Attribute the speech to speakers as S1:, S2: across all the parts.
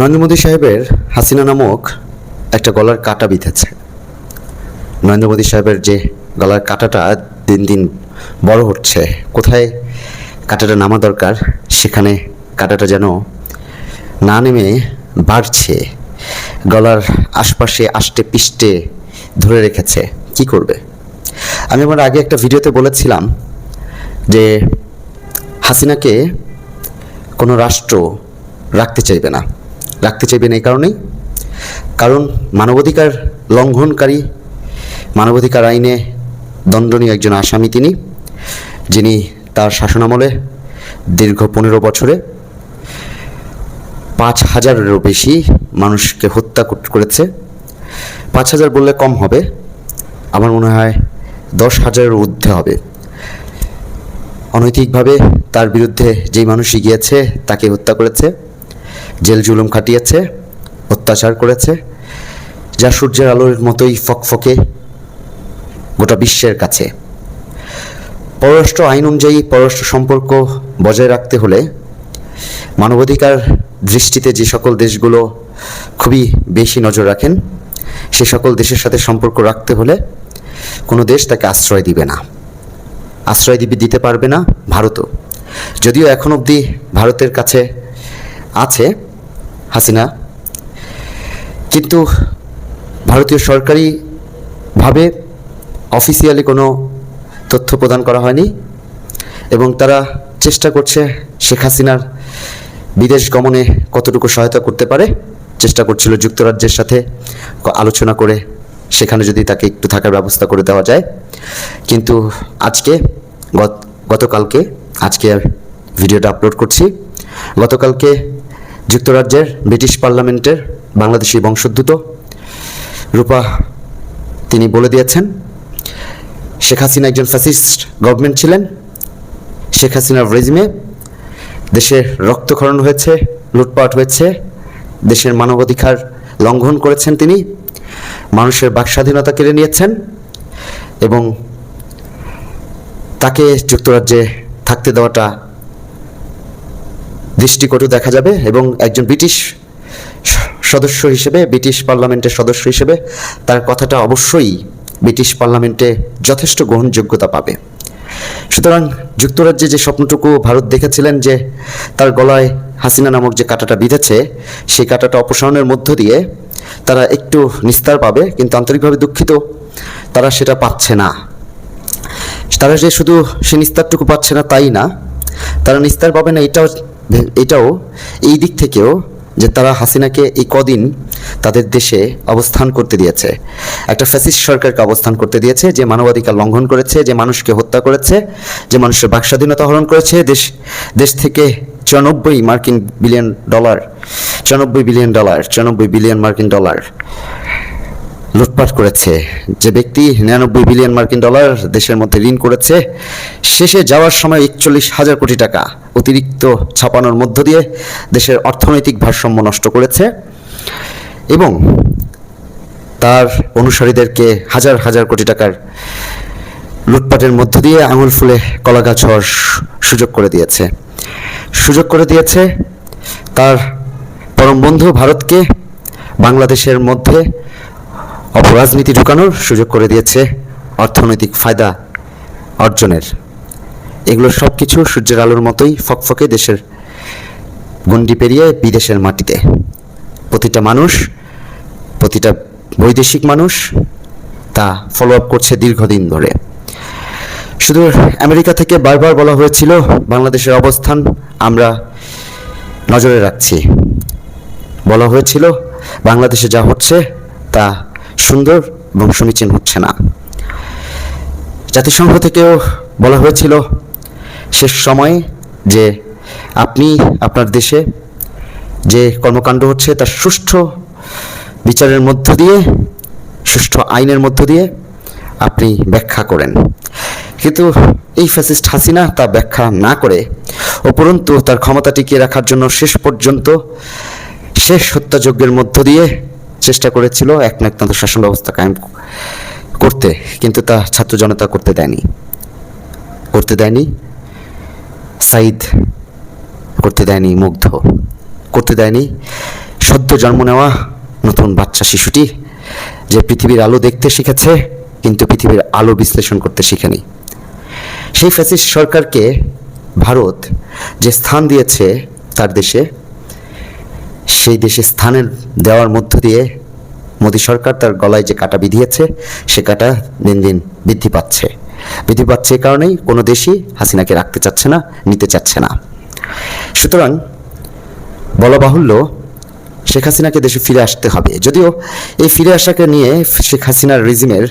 S1: নরেন্দ্র মোদী সাহেবের হাসিনা নামক একটা গলার কাটা বিঁধেছে। নরেন্দ্র মোদী সাহেবের যে গলার কাটাটা দিন দিন বড় হচ্ছে, কোথায় কাটাটা নামা দরকার, সেখানে কাটাটা যেন না নেমে বাড়ছে, গলার আশপাশে আষ্টে পিষ্টে ধরে রেখেছে, কি করবে? আমি আমার আগে একটা ভিডিওতে বলেছিলাম যে হাসিনাকে কোনো রাষ্ট্র রাখতে চাইবে না। রাখতে চাইবে না এই কারণেই। কারণ মানবাধিকার লঙ্ঘনকারী, মানবাধিকার আইনে দণ্ডনীয় একজন আসামি তিনি, যিনি তার শাসনামলে দীর্ঘ পনেরো বছরে পাঁচ হাজারেরও বেশি মানুষকে হত্যা করেছে। পাঁচ হাজার বললে কম হবে। আমার মনে হয় দশ হাজারের ঊর্ধ্বে হবে। অনৈতিকভাবে তার বিরুদ্ধে যেই মানুষই গিয়েছে তাকে হত্যা করেছে। জেল জুলুম খাটিয়েছে, অত্যাচার করেছে, যা সূর্যের আলোর মতোই ফকফকে গোটা বিশ্বের কাছে। পররাষ্ট্র আইন অনুযায়ী পররাষ্ট্র সম্পর্ক বজায় রাখতে হলে মানবাধিকার দৃষ্টিতে যে সকল দেশগুলো খুবই বেশি নজর রাখেন, সে সকল দেশের সাথে সম্পর্ক রাখতে হলে কোনো দেশ তাকে আশ্রয় দিবে না। আশ্রয় দিবে, দিতে পারবে না ভারতও। যদিও এখন অবধি ভারতের কাছে আছে হাসিনা। কিন্তু ভারতীয় সরকারিভাবে অফিসিয়ালি কোনো তথ্য প্রদান করা হয়নি এবং তারা চেষ্টা করছে শেখ হাসিনার বিদেশ গমনে কতটুকু সহায়তা করতে পারে, চেষ্টা করছিল যুক্তরাজ্যের সাথে আলোচনা করে সেখানে যদি তাকে একটু থাকার ব্যবস্থা করে দেওয়া যায়। কিন্তু আজকে গত- গতকালকে, আজকে ভিডিওটা আপলোড করছি, গতকালকে যুক্তরাজ্যের ব্রিটিশ পার্লামেন্টের বাংলাদেশি বংশোদ্ভূত। রূপা, তিনি বলে দিয়েছেন, শেখ হাসিনা একজন ফ্যাসিস্ট গভর্নমেন্ট ছিলেন। শেখ হাসিনার রেজিমে দেশের রক্তক্ষরণ হয়েছে, লুটপাট হয়েছে, দেশের মানবাধিকার লঙ্ঘন করেছেন তিনি, মানুষের বাক স্বাধীনতা কেড়ে নিয়েছেন এবং তাকে যুক্তরাজ্যে থাকতে দেওয়াটা দৃষ্টিকটু দেখা যাবে এবং একজন ব্রিটিশ সদস্য হিসেবে, ব্রিটিশ পার্লামেন্টের সদস্য হিসেবে তার কথাটা অবশ্যই ব্রিটিশ পার্লামেন্টে যথেষ্ট গ্রহণযোগ্যতা পাবে। সুতরাং যুক্তরাজ্যে যে স্বপ্নটুকু ভারত দেখেছিলেন যে তার গলায় হাসিনা নামক যে কাঁটাটা বিঁধেছে, সেই কাঁটাটা অপসারণের মধ্য দিয়ে তারা একটু নিস্তার পাবে, কিন্তু আন্তরিকভাবে দুঃখিত, তারা সেটা পাচ্ছে না। তারা যে শুধু সে নিস্তারটুকু পাচ্ছে না, তাই না? তারা নিস্তার পাবে না, এটাও এটাও এই দিক থেকেও যে তারা হাসিনাকে এই কদিন তাদের দেশে অবস্থান করতে দিয়েছে। একটা ফ্যাসিস্ট সরকারকে অবস্থান করতে দিয়েছে, যে মানবাধিকার লঙ্ঘন করেছে, যে মানুষকে হত্যা করেছে, যে মানুষের বাকস্বাধীনতা হরণ করেছে। দেশ দেশ থেকে চুরানব্বই মার্কিন বিলিয়ন ডলার, চুরানব্বই বিলিয়ন ডলার, চুরানব্বই বিলিয়ন মার্কিন ডলার লুটপাট করেছে। যে ব্যক্তি নিরানব্বই বিলিয়ন মার্কিন ডলার দেশের মধ্যে ঋণ করেছে, শেষে যাওয়ার সময় একচল্লিশ হাজার কোটি টাকা অতিরিক্ত ছাপানোর মধ্য দিয়ে দেশের অর্থনৈতিক ভারসাম্য নষ্ট করেছে এবং তার অনুসারীদেরকে হাজার হাজার কোটি টাকার লুটপাটের মধ্য দিয়ে আঙুল ফুলে কলা গাছ হওয়ার সুযোগ করে দিয়েছে। সুযোগ করে দিয়েছে তার পরম বন্ধু ভারতকে বাংলাদেশের মধ্যে অপরাজনীতি ঢুকানোর সুযোগ করে দিয়েছে অর্থনৈতিক ফায়দা অর্জনের। এগুলো সব কিছু সূর্যের আলোর মতোই ফকফকে দেশের গণ্ডি পেরিয়ে বিদেশের মাটিতে। প্রতিটা মানুষ, প্রতিটা বৈদেশিক মানুষ তা ফলো আপ করছে দীর্ঘদিন ধরে। শুধু আমেরিকা থেকে বারবার বলা হয়েছিল, বাংলাদেশের অবস্থান আমরা নজরে রাখছি। বলা হয়েছিল, বাংলাদেশে যা হচ্ছে তা সুন্দর এবং সমীচীন হচ্ছে না। জাতিসংঘ থেকেও বলা হয়েছিল, শেষ সময়ে যে আপনি আপনার দেশে যে কর্মকাণ্ড হচ্ছে তার সুষ্ঠু বিচারের মধ্য দিয়ে, সুষ্ঠু আইনের মধ্য দিয়ে আপনি ব্যাখ্যা করেন। কিন্তু এই ফ্যাসিস্ট হাসিনা তা ব্যাখ্যা না করে, উপরন্তু তার ক্ষমতা টিকিয়ে রাখার জন্য শেষ পর্যন্ত শেষ হত্যাযজ্ঞের মধ্য দিয়ে চেষ্টা করেছিল এক না নাকতন্ত্র শাসন ব্যবস্থা কায়েম করতে, কিন্তু তা ছাত্র জনতা করতে দেয়নি। করতে দেয়নি। সাইদ করতে দেয়নি, মুগ্ধ। করতে দেয়নি। সদ্য জন্ম নেওয়া নতুন বাচ্চা শিশুটি, যে পৃথিবীর আলো দেখতে শিখেছে, কিন্তু পৃথিবীর আলো বিশ্লেষণ করতে শিখেনি। সেই ফ্যাসিস্ট সরকারকে ভারত যে স্থান দিয়েছে তার দেশে সেই দেশে স্থানের দেওয়ার মধ্য দিয়ে মোদী সরকার তার গলায় যে কাটা বিধিয়েছে, সে কাটা দিন দিন বৃদ্ধি পাচ্ছে। বৃদ্ধি পাচ্ছে এই কারণেই কোনো দেশই হাসিনাকে রাখতে চাচ্ছে না, নিতে চাচ্ছে না। সুতরাং বলা বাহুল্য শেখ হাসিনাকে দেশে ফিরে আসতে হবে। যদিও এই ফিরে আসাকে নিয়ে শেখ হাসিনার রেজিমের,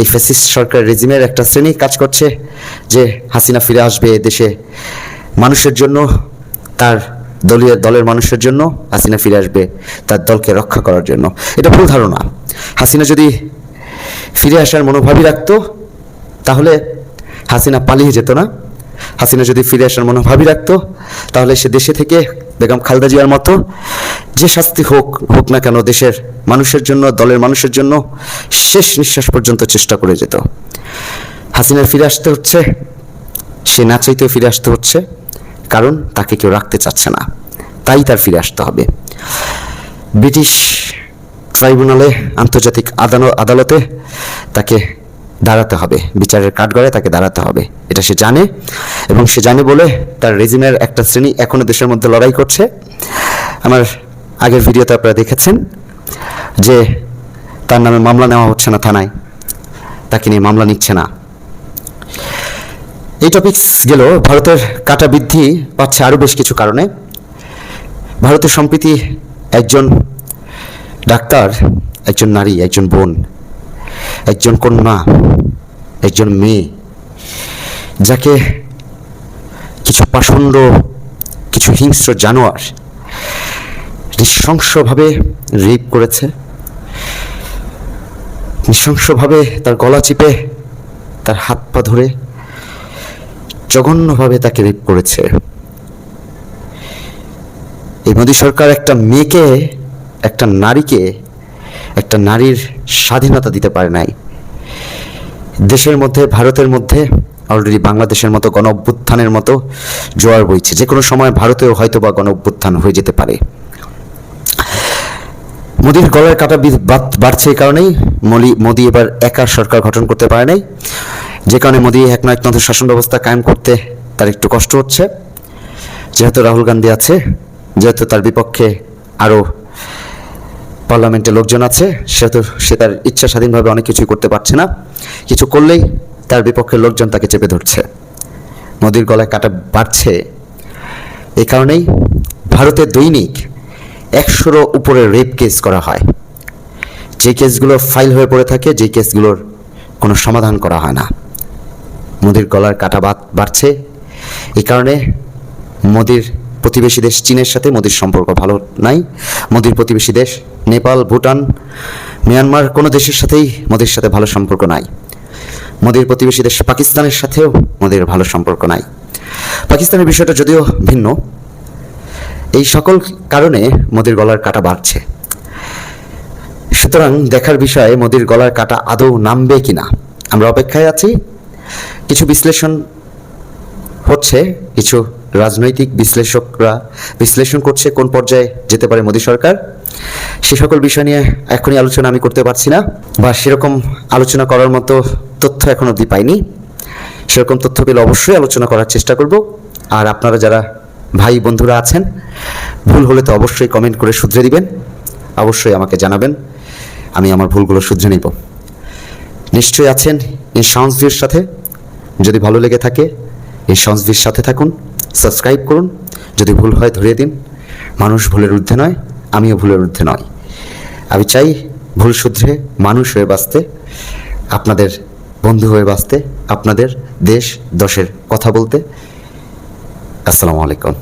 S1: এই ফ্যাসিস্ট সরকার রেজিমের একটা শ্রেণি কাজ করছে যে হাসিনা ফিরে আসবে দেশে। মানুষের জন্য তার দলীয়, দলের মানুষের জন্য হাসিনা ফিরে আসবে, তার দলকে রক্ষা করার জন্য। এটা ভুল ধারণা। হাসিনা যদি ফিরে আসার মনোভাবই রাখতো, তাহলে হাসিনা পালিয়ে যেত না। হাসিনা যদি ফিরে আসার মনোভাবই রাখতো, তাহলে সে দেশে থেকে বেগম খালদা জিয়ার মতো যে শাস্তি হোক হোক না কেন দেশের মানুষের জন্য, দলের মানুষের জন্য শেষ নিঃশ্বাস পর্যন্ত চেষ্টা করে যেত। হাসিনার ফিরে আসতে হচ্ছে, সে না চাইতেও ফিরে আসতে হচ্ছে। কারণ তাকে কেউ রাখতে চাচ্ছে না। তাই তার ফিরে আসতে হবে। ব্রিটিশ ট্রাইব্যুনালে আন্তর্জাতিক আদালত আদালতে তাকে দাঁড়াতে হবে। বিচারের কাঠগড়ে তাকে দাঁড়াতে হবে। এটা সে জানে এবং সে জানে বলে তার রেজিমের একটা শ্রেণি এখনও দেশের মধ্যে লড়াই করছে। আমার আগের ভিডিওতে আপনারা দেখেছেন যে তার নামে মামলা নেওয়া হচ্ছে না থানায়। তাকে নিয়ে মামলা নিচ্ছে না। এই টপিকস গেল, ভারতের কাটা বৃদ্ধি পাচ্ছে আরও বেশ কিছু কারণে। ভারতের সম্প্রীতি একজন ডাক্তার, একজন নারী, একজন বোন, একজন কন্যা, একজন মেয়ে, যাকে কিছু পাষণ্ড, কিছু হিংস্র জানোয়ার নৃশংসভাবে রেপ করেছে, নৃশংসভাবে তার গলা চিপে তার হাত পা ধরে জঘন্যভাবে তাকে রেপ করেছে। এই মোদী সরকার একটা মেয়েকে, একটা নারীকে, একটা নারীর স্বাধীনতা দিতে পারে নাই। দেশের মধ্যে, ভারতের মধ্যে অলরেডি বাংলাদেশের মতো গণ অভ্যুত্থানের মতো জোয়ার বইছে। যে কোনো সময় ভারতেও হয়তো বা গণ অভ্যুত্থান হয়ে যেতে পারে। মোদির গলার কাটা বাড়ছে এই কারণেই। মোদি এবার একা সরকার গঠন করতে পারে নাই। যে কারণে মোদী এক না একনাথ শাসন ব্যবস্থা কায়েম করতে তার একটু কষ্ট হচ্ছে। যেহেতু রাহুল গান্ধী আছে, যেহেতু তার বিপক্ষে আরও পার্লামেন্টে লোকজন আছে, সেহেতু সে তার ইচ্ছা স্বাধীনভাবে অনেক কিছুই করতে পারছে না। কিছু করলেই তার বিপক্ষের লোকজন তাকে চেপে ধরছে। মোদির গলায় কাটা বাড়ছে। এই কারণেই ভারতে দৈনিক একশোরও উপরে রেপ কেস করা হয়। যে কেসগুলো ফাইল হয়ে পড়ে থাকে, যে কেসগুলোর কোনো সমাধান করা হয় না। মোদির গলার কাটা বাড়ছে। এই কারণে মোদির প্রতিবেশী দেশ চীনের সাথে মোদির সম্পর্ক ভালো নাই। মোদির প্রতিবেশী দেশ নেপাল, ভুটান, মিয়ানমার কোনো দেশের সাথেই মোদির সাথে ভালো সম্পর্ক নাই। মোদির প্রতিবেশী দেশ পাকিস্তানের সাথেও মোদির ভালো সম্পর্ক নাই। পাকিস্তানের বিষয়টা যদিও ভিন্ন, এই সকল কারণে মোদির গলার কাটা বাড়ছে। সুতরাং দেখার বিষয়ে, মোদির গলার কাটা আদৌ নামবে কিনা? আমরা অপেক্ষায় আছি। কিছু বিশ্লেষণ হচ্ছে, কিছু রাজনৈতিক বিশ্লেষকরা বিশ্লেষণ করছে কোন পর্যায়ে যেতে পারে মোদী সরকার। সে সকল বিষয় নিয়ে এখনই আলোচনা আমি করতে পারছি না, বা সেরকম আলোচনা করার মতো তথ্য এখন অবধি পাইনি। সেরকম তথ্য পেলে অবশ্যই আলোচনা করার চেষ্টা করব। আর আপনারা যারা ভাই বন্ধুরা আছেন, ভুল হলে তো অবশ্যই কমেন্ট করে শুধরে দিবেন। অবশ্যই আমাকে জানাবেন। আমি আমার ভুলগুলো শুধরে নিব। নিশ্চয়ই আছেন এই সংসভির সাথে। যদি ভালো লেগে থাকে, এই সংসভির সাথে থাকুন, সাবস্ক্রাইব করুন। যদি ভুল হয়, ধরিয়ে দিন। মানুষ ভুলের ঊর্ধ্বে নয়, আমিও ভুলের ঊর্ধ্বে নয়। আমি চাই ভুল শুধরে মানুষ হয়ে বাঁচতে, আপনাদের বন্ধু হয়ে বাঁচতে, আপনাদের দেশ, দশের কথা বলতে। আসসালামু আলাইকুম।